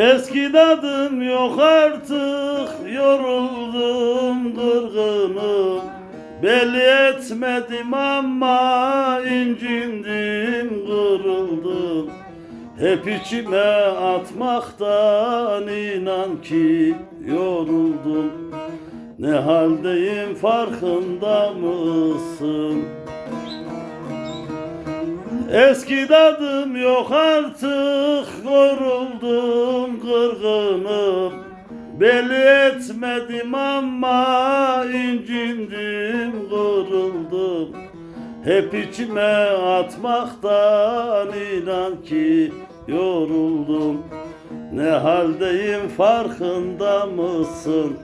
Eski dadım yok artık yoruldum kırgınım Belli etmedim ama incindim kırıldım Hep içime atmaktan inan ki yoruldum. Ne haldeyim farkında mısın? Eski dadım yok artık Yoruldum kırgınım Belli etmedim ama incindim kırıldım Hep içime atmaktan inan ki yoruldum Ne haldeyim farkında mısın?